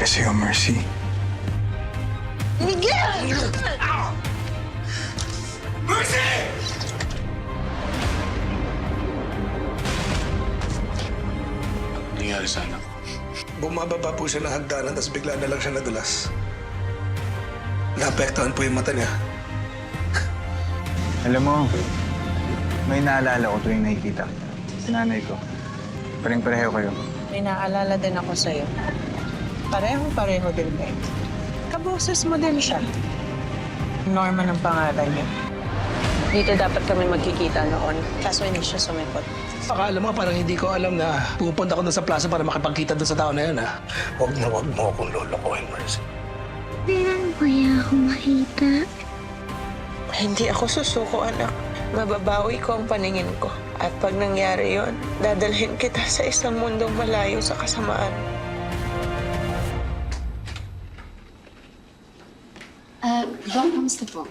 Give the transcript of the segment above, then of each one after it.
nangyari sa'yo, Mercy? nangyari sa anak ko? Bumababa po siya ng hagdanan, tapos bigla na lang siya nadulas. Naapektuhan po yung mata niya. Alam mo, may naalala ko tuwing nakikita kita. Si nanay ko. Pareng-pareho kayo. May naalala din ako sa'yo. Pareho-pareho din kayo. Kaboses mo din siya. Norman ang pangalan niya. Dito dapat kami magkikita noon. Kaso hindi siya sumipot. Baka alam mo, parang hindi ko alam na pupunta ko doon sa plaza para makipagkita doon sa tao na yun, ha? Huwag na huwag mo akong lolokohin, Mercy. Ko kaya ako makita? Hindi ako susuko, anak. Mababawi ko ang paningin ko. At pag nangyari yon, dadalhin kita sa isang mundong malayo sa kasamaan. Kamusta po?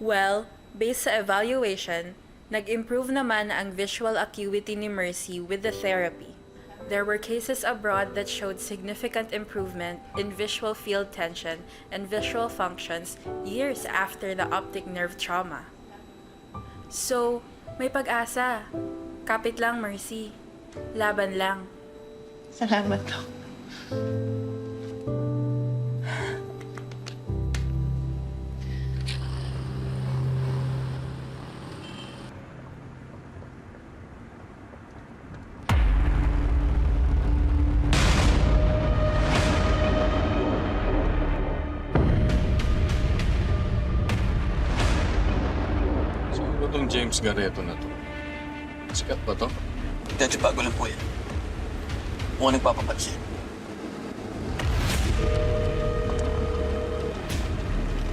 Well, based sa evaluation, nag-improve naman ang visual acuity ni Mercy with the therapy. There were cases abroad that showed significant improvement in visual field tension and visual functions years after the optic nerve trauma. So, may pag-asa. Kapit lang, Mercy. Laban lang. Salamat po. James Garreto na to? Sikat ba to? Dati bago lang po yan. Mukhang nagpapapansin.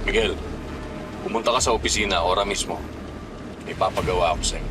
Miguel, pumunta ka sa opisina ora mismo. May papagawa ako sa'yo.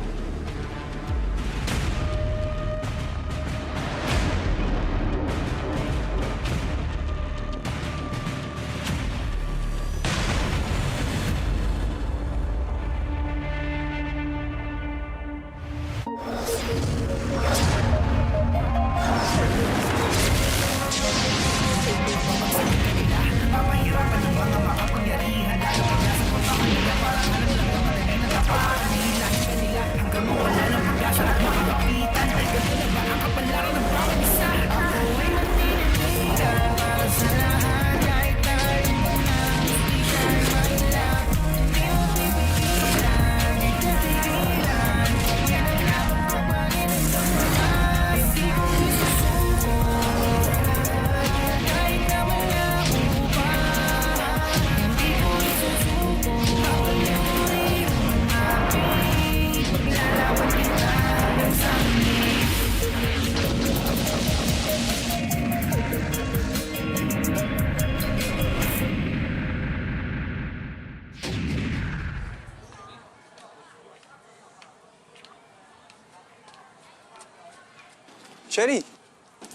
Sherry!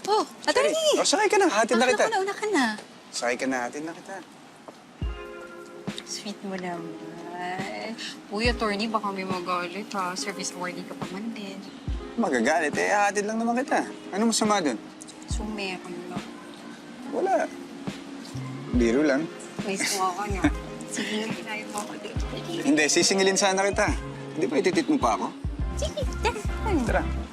Oh, attorney! Oh, sakay ka na. Hatid na Akala kita. ko nauna ka na. Sakay ka na. Hatid na kita. Sweet mo naman. Uy, attorney, baka may magalit ha. Service awardee ka pa man din. Magagalit. Eh, hatid lang naman kita. Ano masama dun? So, meron lang. Wala. Biro lang. May suwa ka na. Sige, kinayo mo ako dito. Hindi, sisingilin sana kita. Hindi ba ititit mo pa ako? Sige, tara. Tara.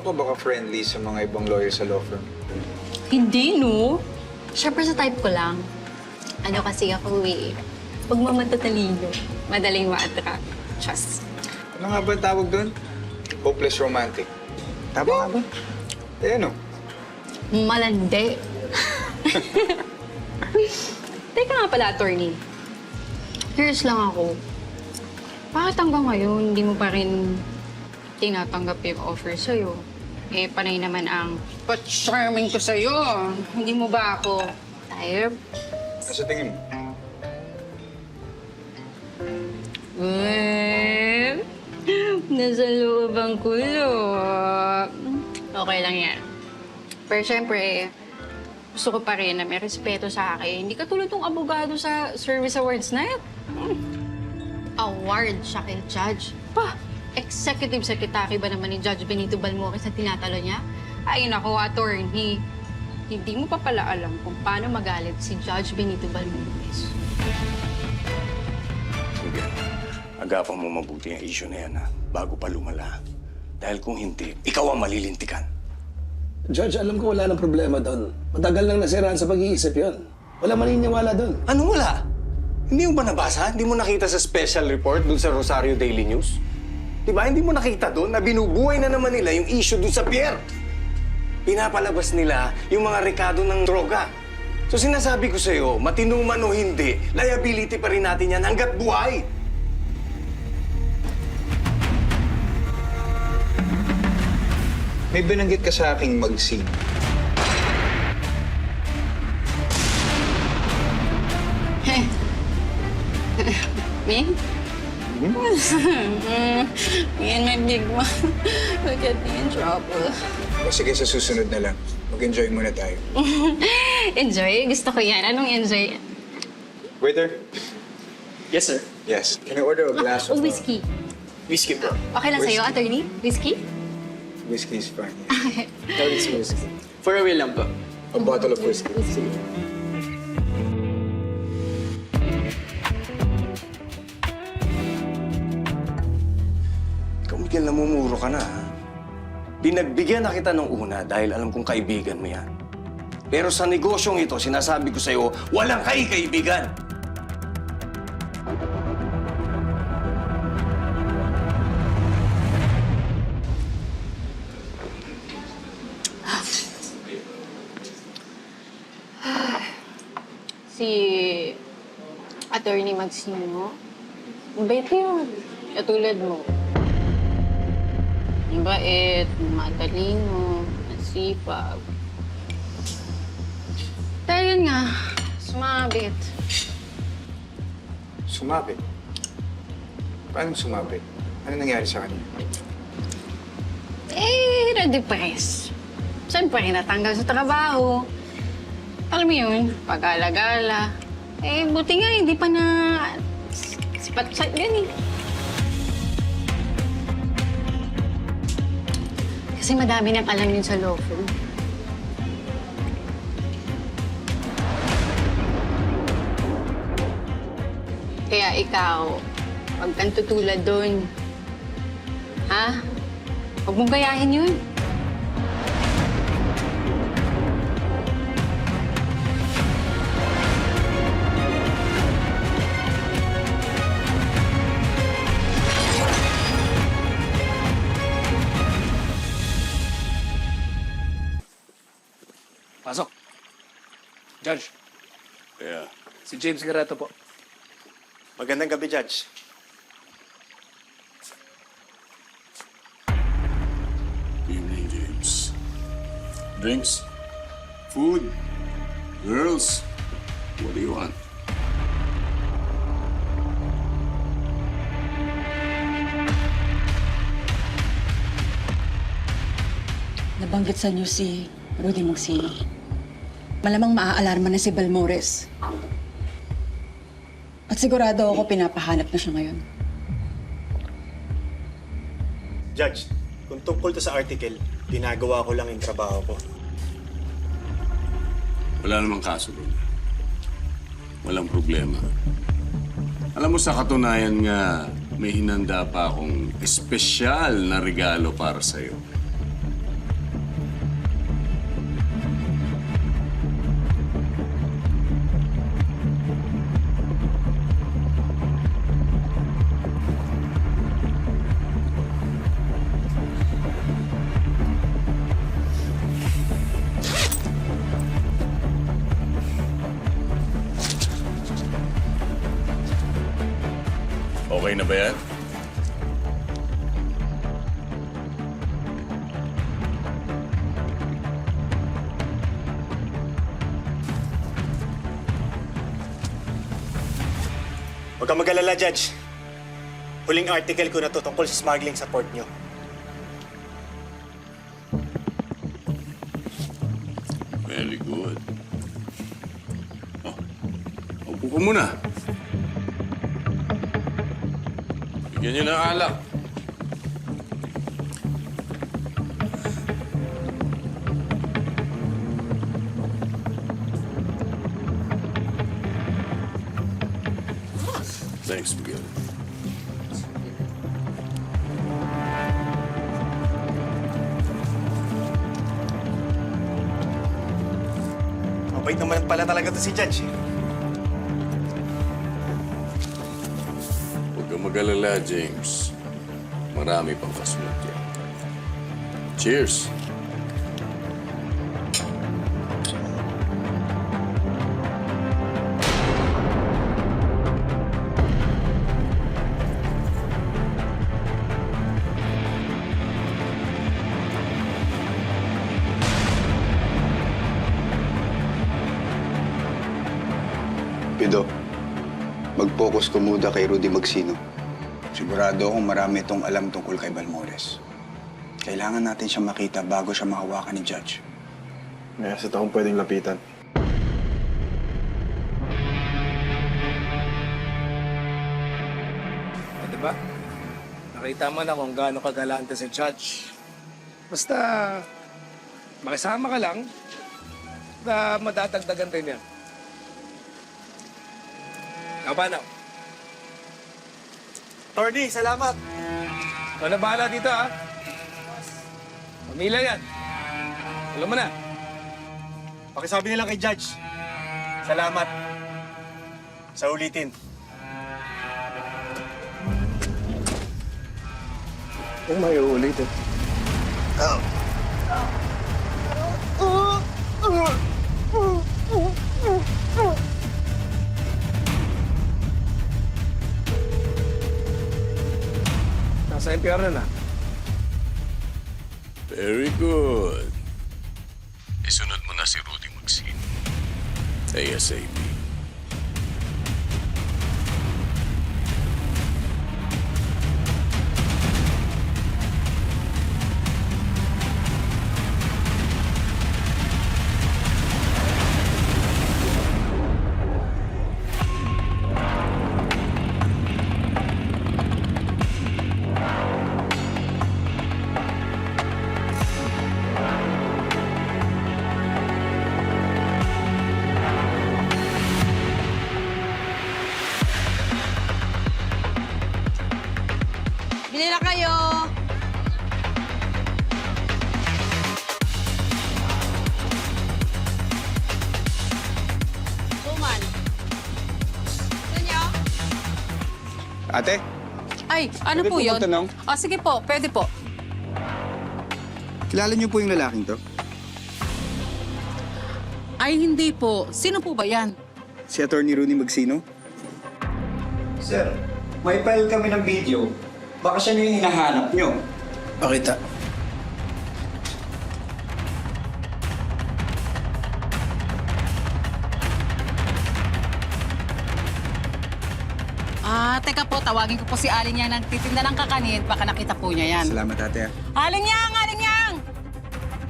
Ganito ka baka friendly sa mga ibang lawyer sa law firm? Hindi, no? Siyempre sa type ko lang. Ano kasi ako eh. Pag mamatatalino, madaling ma-attract. Trust. Ano nga ba ang tawag doon? Hopeless romantic. Tama nga ba? Eh ano? Malandi. Teka nga pala, attorney. Curious lang ako. Bakit hanggang ngayon hindi mo pa rin tinatanggap yung offer sa'yo? Eh, panay naman ang pa-charming ko sa'yo. Hindi mo ba ako type? Sa tingin mo? Well, nasa loob ang kulo. Okay lang yan. Pero syempre, gusto ko pa rin na may respeto sa akin. Hindi ka tulad ng abogado sa Service Awards Night. Hmm. Award siya kay Judge. Pa, executive secretary ba naman ni Judge Benito Balmores na tinatalo niya? Ay nako, attorney. Hindi mo pa pala alam kung paano magalit si Judge Benito Balmores. Sige. Agapan mo mabuti ang issue na yan, ha? Bago pa lumala. Dahil kung hindi, ikaw ang malilintikan. Judge, alam ko wala nang problema doon. Matagal nang nasiraan sa pag-iisip yon. Wala maniniwala doon. Ano wala? Hindi mo ba nabasa? Hindi mo nakita sa special report dun sa Rosario Daily News? Di ba? Hindi mo nakita doon na binubuhay na naman nila yung issue dun sa Pierre. Pinapalabas nila yung mga rekado ng droga. So sinasabi ko sa'yo, matinuman o hindi, liability pa rin natin yan hanggat buhay. May binanggit ka sa aking mag-sing. Me? Me and my big one will get me in trouble. O sige, sa susunod na lang. Mag-enjoy muna tayo. Enjoy? Gusto ko yan. Anong enjoy? Waiter? Yes, sir. Yes. Can I order a glass Oh, of... uh, whiskey. Whiskey po. Okay lang sa'yo, attorney? Whiskey? whiskey is fine. yeah. Tawag sa whiskey. For a will lang po. A bottle of whiskey. Ikaw, Miguel, namumuro ka na, ha? Binagbigyan na kita nung una dahil alam kong kaibigan mo yan. Pero sa negosyong ito, sinasabi ko sa'yo, walang kay-kaibigan. Si attorney Magsimo. Mabait yun. Katulad mo. Mabait, matalino, masipag. Dahil yun nga, sumabit. Sumabit. Paano sumabit? Ano nangyari sa kanya? Eh, na-depress. Siyempre, natanggal sa trabaho. Alam mo yun, pag-alagala. Eh, buti nga, hindi pa na sipat sa yan eh. Kasi madami nang alam yun sa law firm. Kaya ikaw, huwag kang tutulad doon. Ha? Huwag mong gayahin yun. James Garreto po. Magandang gabi, Judge. Evening, James. Drinks? Food? Girls? What do you want? Nabanggit sa niyo si Rudy Magsino. Malamang maaalarma na si Balmores. Sigurado ako pinapahanap na siya ngayon. Judge, kung tungkol to sa article, ginagawa ko lang yung trabaho ko. Wala namang kaso doon. Walang problema. Alam mo sa katunayan nga, may hinanda pa akong espesyal na regalo para sa'yo. Mag-alala, Judge. Huling article ko na to tungkol sa smuggling sa port nyo. Very good. Oh, upo ka muna. Bigyan niyo ng alak. Thanks, Miguel. Mabait naman pala talaga to si Judge. eh. Huwag kang mag-alala, James. Marami pang kasunod yan. Cheers! Muna kay Rudy Magsino. Sigurado akong marami itong alam tungkol kay Balmores. Kailangan natin siya makita bago siya mahawakan ni Judge. May asset akong pwedeng lapitan. O, di ba? Nakita mo na kung gaano kagalante si Judge. Basta, makisama ka lang, na madadagdagan rin yan. Ba na? Attorney, salamat! Na bahala dito, ha? Pamilya yan. Alam mo na. Pakisabi nila kay Judge. Salamat. Sa ulitin. Kung may uulitin. Nasa NPR na na. Very good. Isunod mo na si Rudy Magsino. ASAP. Ate, Ay, ano Pwede po po yun? magtanong? Ah, sige po, pwede po. kilala niyo po yung lalaking to? Ay, hindi po. Sino po ba yan? Si Attorney Rudy Magsino? Sir, may file kami ng video. Baka siya na yung hinahanap nyo. Pakita. Tawagin ko po si Aling Yang nagtitinda ng kakanin. Baka nakita po niya yan. Salamat, ate. Aling Yang! Aling Yang!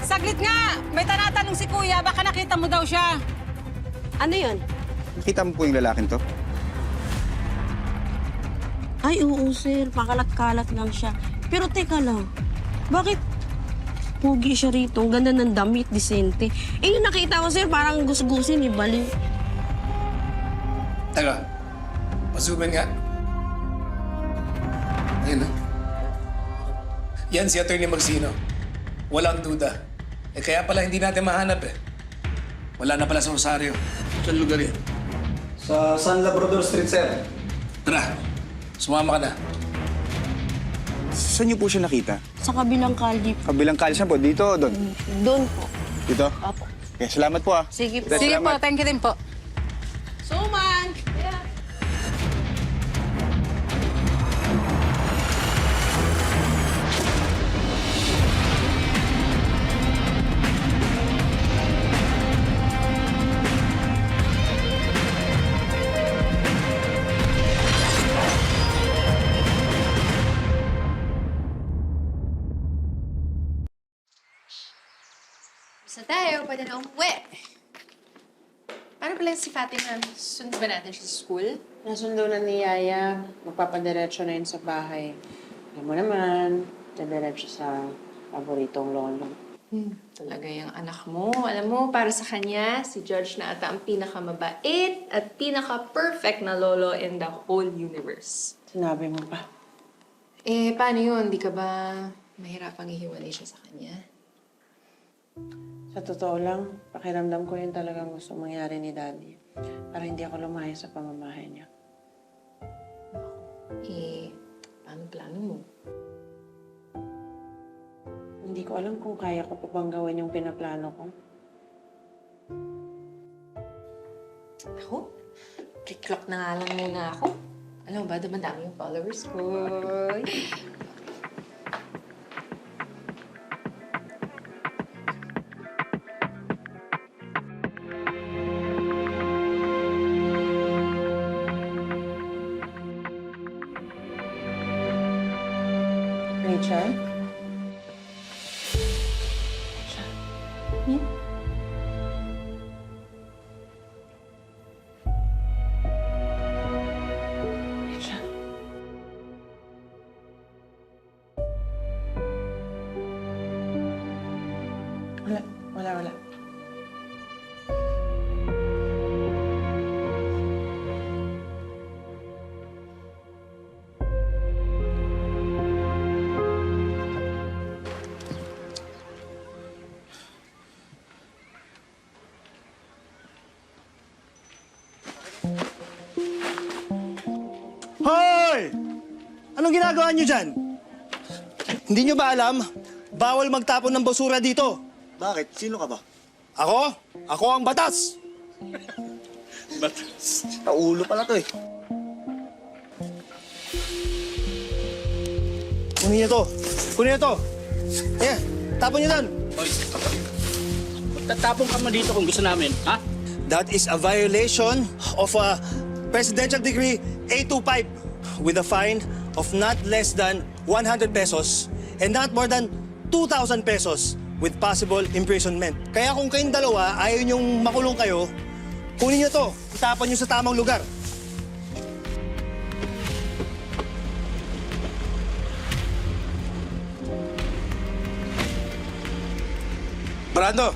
Saglit nga! May tanatanong si Kuya. Baka nakita mo daw siya. Ano yun? Nakita mo po yung lalaking to? Ay, oo, sir. Pakalat-kalat lang siya. Pero teka lang, bakit pogi siya rito? Ang ganda ng damit, disente. Eh, yung nakita ko, sir, parang gusgusin, baliw. Teka, pasumin nga. Yan si Atty. Magsino. Walang duda. Eh kaya pala hindi natin mahanap eh. Wala na pala sa Rosario. Saan lugar yan? Sa San Labrador Street, sir. Tara, sumama ka na. Saan niyo po siya nakita? Sa kabilang kalye po. Kabilang kalsyan po, dito o doon? Doon po. Dito? Apo. Okay, salamat po ah. Sige po. Sige po, thank you din po. Pwede na umuwi. Paano pala si Fatima? Sunod ba natin siya sa school? Nasundo na ni Yaya. Magpapadiretso na yun sa bahay. Alam mo naman, diretso sa paboritong lolo. Hmm, talaga yung anak mo. Alam mo, para sa kanya, si George na ata ang pinakamabait at pinaka-perfect na lolo in the whole universe. Sinabi mo pa. Eh, paano yun? Di ka ba mahirapang ihiwalay siya sa kanya? Sa totoo lang, pakiramdam ko yun talagang gusto mangyari ni Daddy. Para hindi ako lumayo sa pamamahay niya. Eh, paano plano mo? Hindi ko alam kung kaya ko pa bang gawin yung pinaplano ko. Ako? Kiklok na nga lang muna ako. Alam mo ba, dumadami yung followers ko. ginagawa niyo dyan? Hindi niyo ba alam? Bawal magtapon ng basura dito. Bakit? Sino ka ba? Ako? Ako ang batas! batas? Paulo pala to eh. Kunin niyo to. Kunin niyo to. Ayan, tapon niyo doon. Tatapong ka mo dito kung gusto namin, ha? That is a violation of a Presidential Decree 825 with a fine of not less than 100 pesos and not more than 2,000 pesos with possible imprisonment. Kaya kung kayong dalawa ayaw niyong makulong kayo, kunin niyo to, itapon niyo sa tamang lugar. Brando!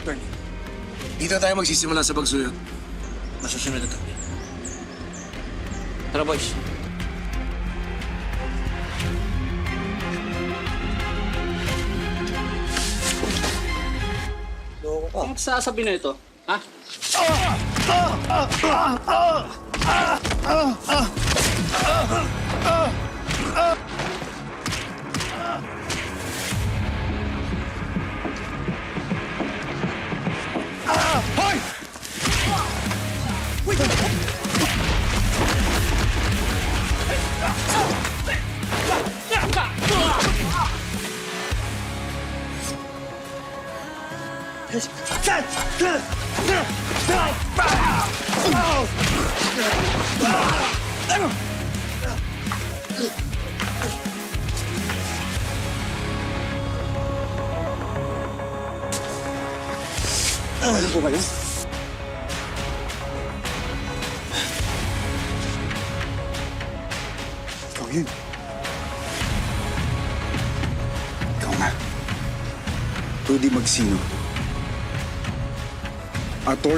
Attorney. Dito tayo magsisimula sa pagsuyo. Masusunod ito. Tara, boys. Ano sasabi na ito? Ha? Ano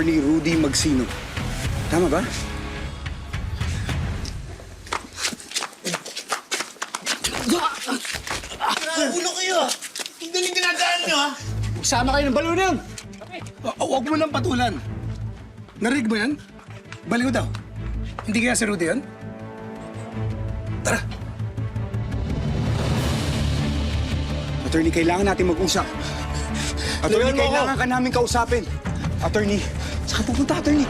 Attorney Rudy Magsino. Tama ba? Ulo kayo! Ang galing ginagalan niyo, ha? Magsama kayo ng balo na yun! O, huwag mo nang patulan. Narig mo yan? Baliw daw. Hindi kaya si Rudy yan? Tara. Attorney, kailangan natin mag-usap. Attorney, Layuan mo ako. kailangan ka namin kausapin. Attorney, saan pupunta, attorney?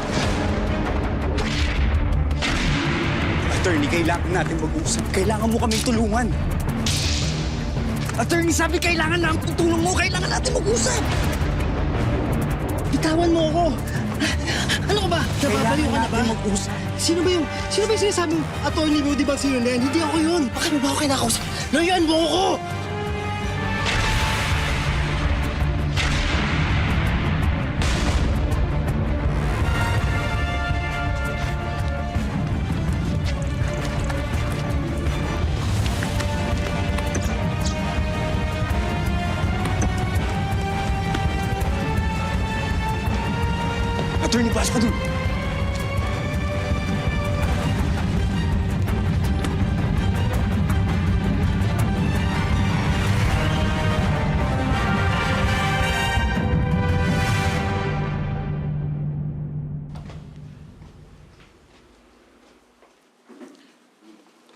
Attorney, kailangan natin mag-usap. Kailangan mo kaming tulungan. Attorney, sabi kailangan namin tutulong mo. Kailangan natin mag-usap. Bitawan mo ako! Ano ka ba? Nababaliw ka na ba? mag-usap. Sino ba yung, sino ba yung sinasabing attorney Rudy Bagsino na yan? Hindi ako yun! Bakit mo ba ako kinakausap? Layuan mo ako! Dun.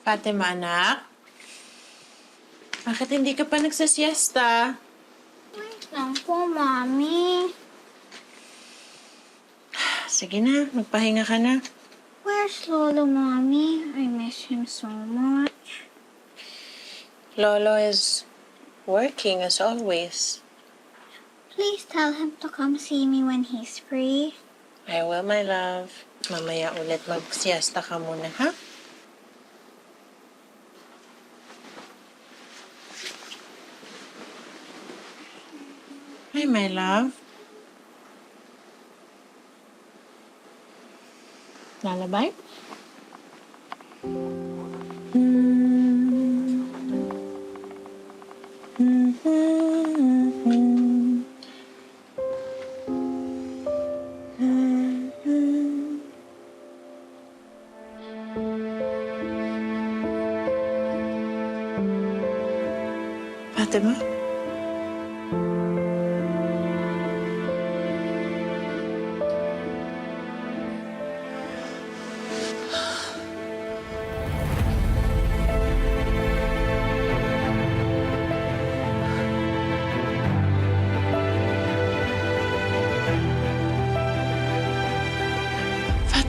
Fatima, anak? Bakit hindi ka pa nagsasiesta? Wait lang po, Mami. Sige na, magpahinga ka na. Where's Lolo, Mommy? I miss him so much. Lolo is working as always. Please tell him to come see me when he's free. I will, my love. Mamaya ulit mag-siesta ka muna, ha? Hi, my love. Lalabay?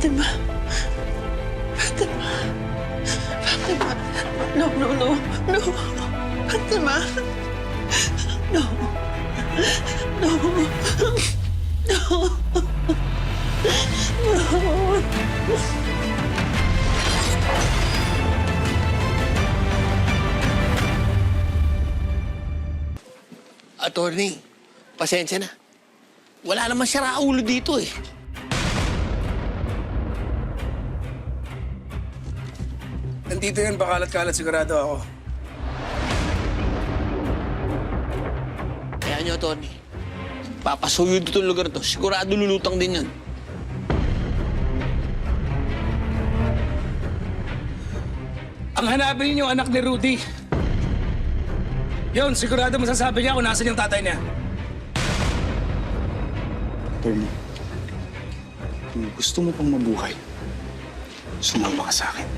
Fatima. Fatima. Fatima. No, no, no. No. Fatima. No. No. No. No. Attorney, pasensya na. Wala naman siya ulo dito eh. Nandito yan, bakalat-kalat sigurado ako. Kaya nyo, Attorney. Papasuyo dito yung lugar to. Sigurado lulutang din yan. Ang hanapin niyo anak ni Rudy. Yun, sigurado masasabi niya kung nasan yung tatay niya. Attorney, kung gusto mo pang mabuhay, sumama ka sa akin.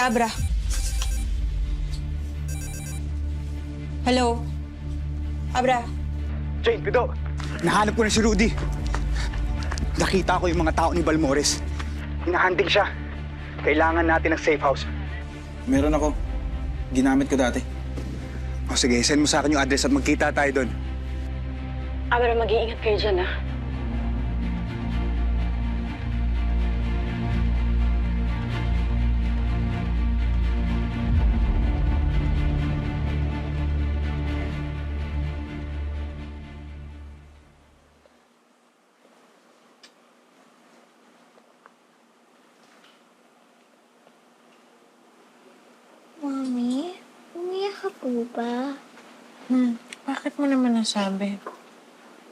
Si Abra. Hello? Abra, Jane, Pido! Nahanap ko na si Rudy. Nakita ko yung mga tao ni Balmores. Hinahanding siya. Kailangan natin ng safe house. Meron ako. Ginamit ko dati. O sige, send mo sa akin yung address at magkita tayo doon. Abra, mag-iingat kayo dyan, ah. Po ba? Hmm, bakit mo naman nasabi?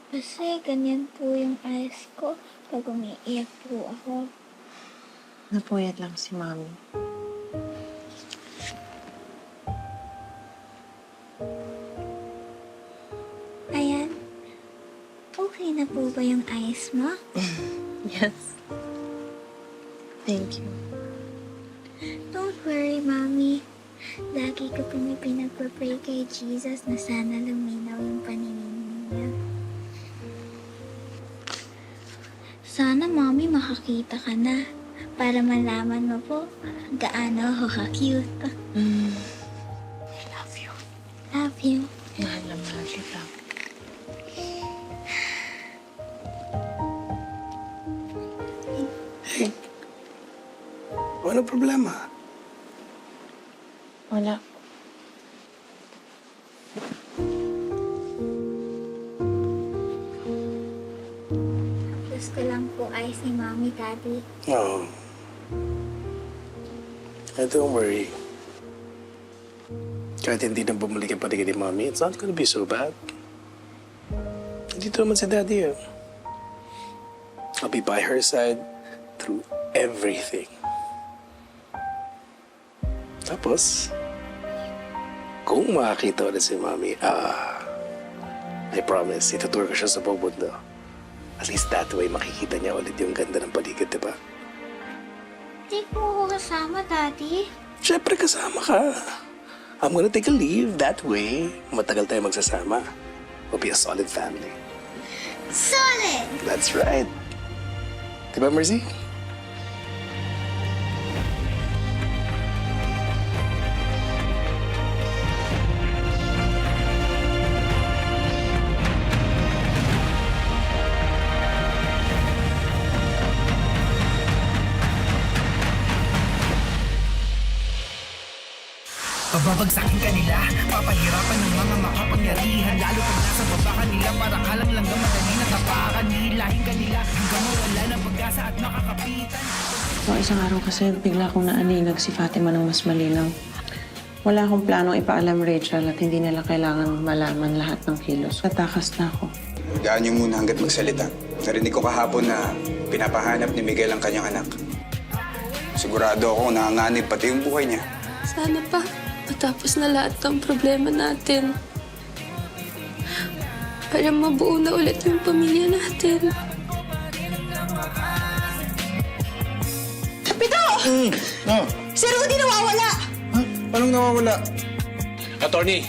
Kasi ganyan po yung eyes ko pag umiiyak po ako. Napuyat lang si Mami. Makakita ka na para malaman mo po gaano ako ka-cute. Daddy. Oo. Oh. don't worry. Kahit hindi na bumalik ang paligid ni Mami, it's not gonna be so bad. Dito naman si Daddy, eh. I'll be by her side through everything. Tapos, kung makakita ulit si Mami, ah, I promise, itutour ko siya sa mundo. At least that way, makikita niya ulit yung ganda ng paligid, di ba? Di po ako kasama, daddy. Siyempre kasama ka. I'm gonna take a leave. That way, matagal tayo magsasama. We'll be a solid family. Solid! That's right. Diba, Mercy? Nila, papahirapan ng mga makapangyarihan Lalo pag nasa baba ka nila, para kalang lang madali na tapakan Nilahin ka nila hanggang mawala ng pag-asa at makakapitan So, isang araw kasi bigla kong naaninag si Fatima ng mas malinaw. Wala akong planong ipaalam Rachel at hindi nila kailangan malaman lahat ng kilos. Natakas na ako. Gaan niyo muna hanggat magsalita. Narinig ko kahapon na pinapahanap ni Miguel ang kanyang anak. Sigurado ako nanganganib pati yung buhay niya. Sana pa, matapos na lahat ng problema natin. Para mabuo na ulit yung pamilya natin. Si Rudy nawawala! Anong nawawala? Attorney,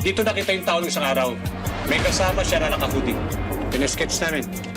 dito nakita yung tao ng isang araw. May kasama siya na nakaputi. Pinasketch namin.